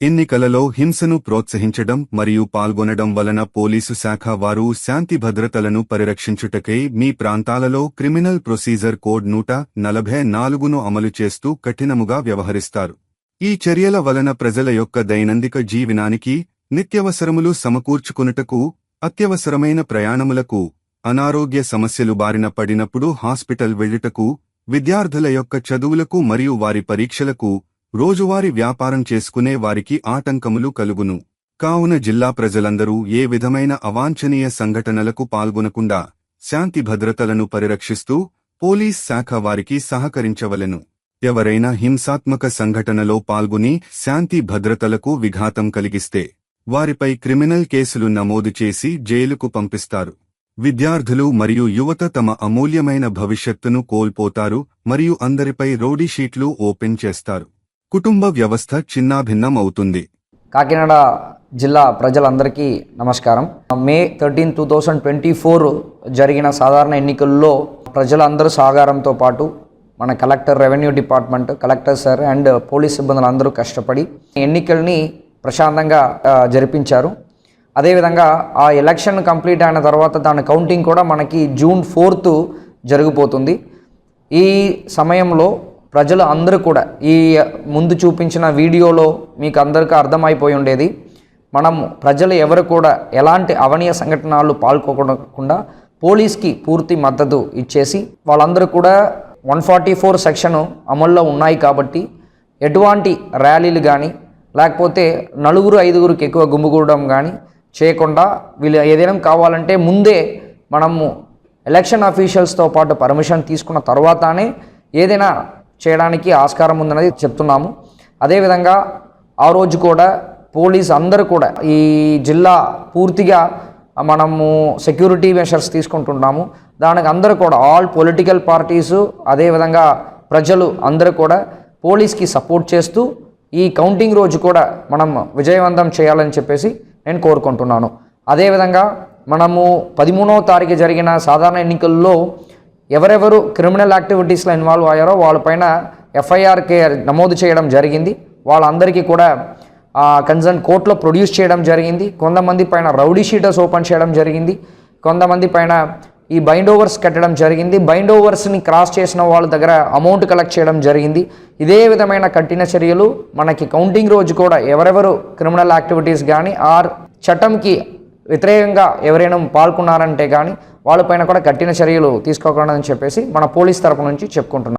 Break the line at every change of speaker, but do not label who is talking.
ఎన్నికలలో హింసను ప్రోత్సహించడం మరియు పాల్గొనడం వలన పోలీసు శాఖ వారు శాంతి భద్రతలను పరిరక్షించుటకై మీ ప్రాంతాలలో క్రిమినల్ ప్రొసీజర్ కోడ్ నూట నలభై నాలుగును అమలు చేస్తూ కఠినముగా వ్యవహరిస్తారు. ఈ చర్యల వలన ప్రజల యొక్క దైనందిక జీవనానికి నిత్యవసరములు సమకూర్చుకునుటకు అత్యవసరమైన ప్రయాణములకు అనారోగ్య సమస్యలు బారిన పడినప్పుడు హాస్పిటల్ వెళ్ళుటకు విద్యార్థుల యొక్క చదువులకు మరియు వారి పరీక్షలకు రోజువారీ వ్యాపారం చేసుకునే వారికి ఆటంకములు కలుగును. కావున జిల్లా ప్రజలందరూ ఏ విధమైన అవాంఛనీయ సంఘటనలకు పాల్గొనకుండా శాంతి భద్రతలను పరిరక్షిస్తూ పోలీస్ శాఖ వారికి సహకరించవలెను. ఎవరైనా హింసాత్మక సంఘటనలో పాల్గొని శాంతి భద్రతలకు విఘాతం కలిగిస్తే వారిపై క్రిమినల్ కేసులు నమోదు చేసి జైలుకు పంపిస్తారు. విద్యార్థులు మరియు యువత తమ అమూల్యమైన భవిష్యత్తును కోల్పోతారు మరియు అందరిపై రోడీషీట్లు ఓపెన్ చేస్తారు. కుటుంబ వ్యవస్థ చిన్నాభిన్నం అవుతుంది.
కాకినాడ జిల్లా ప్రజలందరికీ నమస్కారం. May thirteen two thousand twenty four జరిగిన సాధారణ ఎన్నికల్లో ప్రజలందరూ సహకారంతో పాటు మన collector revenue department collector sir and police సిబ్బందులు అందరూ కష్టపడి ఎన్నికల్ని ప్రశాంతంగా జరిపించారు. అదేవిధంగా ఆ ఎలక్షన్ కంప్లీట్ అయిన తర్వాత దాని కౌంటింగ్ కూడా మనకి జూన్ ఫోర్త్ జరిగిపోతుంది. ఈ సమయంలో ప్రజలు అందరూ కూడా ఈ ముందు చూపించిన వీడియోలో మీకు అందరికీ అర్థమైపోయి ఉండేది. మనం ప్రజలు ఎవరు కూడా ఎలాంటి అవనీయ సంఘటనలు పాల్గొనకుండా పోలీస్కి పూర్తి మద్దతు ఇచ్చేసి వాళ్ళందరూ కూడా వన్ ఫార్టీ ఫోర్ సెక్షన్ అమల్లో ఉన్నాయి కాబట్టి ఎటువంటి ర్యాలీలు కానీ లేకపోతే నలుగురు ఐదుగురికి ఎక్కువ గుమ్మిగూడడం కానీ చేయకుండా వీళ్ళు ఏదైనా కావాలంటే ముందే మనము ఎలక్షన్ అఫీషియల్స్తో పాటు పర్మిషన్ తీసుకున్న తర్వాతనే ఏదైనా చేయడానికి ఆస్కారం ఉందనేది చెప్తున్నాము. అదేవిధంగా ఆ రోజు కూడా పోలీస్ అందరూ కూడా ఈ జిల్లా పూర్తిగా మనము సెక్యూరిటీ మెషర్స్ తీసుకుంటున్నాము. దానికి అందరూ కూడా ఆల్ పొలిటికల్ పార్టీసు అదేవిధంగా ప్రజలు అందరూ కూడా పోలీస్కి సపోర్ట్ చేస్తూ ఈ కౌంటింగ్ రోజు కూడా మనం విజయవంతం చేయాలని చెప్పేసి నేను కోరుకుంటున్నాను. అదేవిధంగా మనము పదిమూడవ తారీఖు జరిగిన సాధారణ ఎన్నికల్లో ఎవరెవరు క్రిమినల్ యాక్టివిటీస్లో ఇన్వాల్వ్ అయ్యారో వాళ్ళపైన ఎఫ్ఐఆర్కే నమోదు చేయడం జరిగింది. వాళ్ళందరికీ కూడా కన్సర్న్ కోర్టులో ప్రొడ్యూస్ చేయడం జరిగింది. కొంతమంది పైన రౌడీ షీటర్స్ ఓపెన్ చేయడం జరిగింది. కొంతమంది పైన ఈ బైండ్ ఓవర్స్ కట్టడం జరిగింది. బైండ్ ఓవర్స్ని క్రాస్ చేసిన వాళ్ళ దగ్గర అమౌంట్ కలెక్ట్ చేయడం జరిగింది. ఇదే విధమైన కఠిన చర్యలు మనకి కౌంటింగ్ రోజు కూడా ఎవరెవరు క్రిమినల్ యాక్టివిటీస్ కానీ ఆర్ చట్టంకి వ్యతిరేకంగా ఎవరైనా పాల్గొన్నారంటే కానీ వాళ్ళపైన కూడా కఠిన చర్యలు తీసుకోకూడదని చెప్పేసి మన పోలీస్ తరపు నుంచి చెప్పుకుంటున్నాం.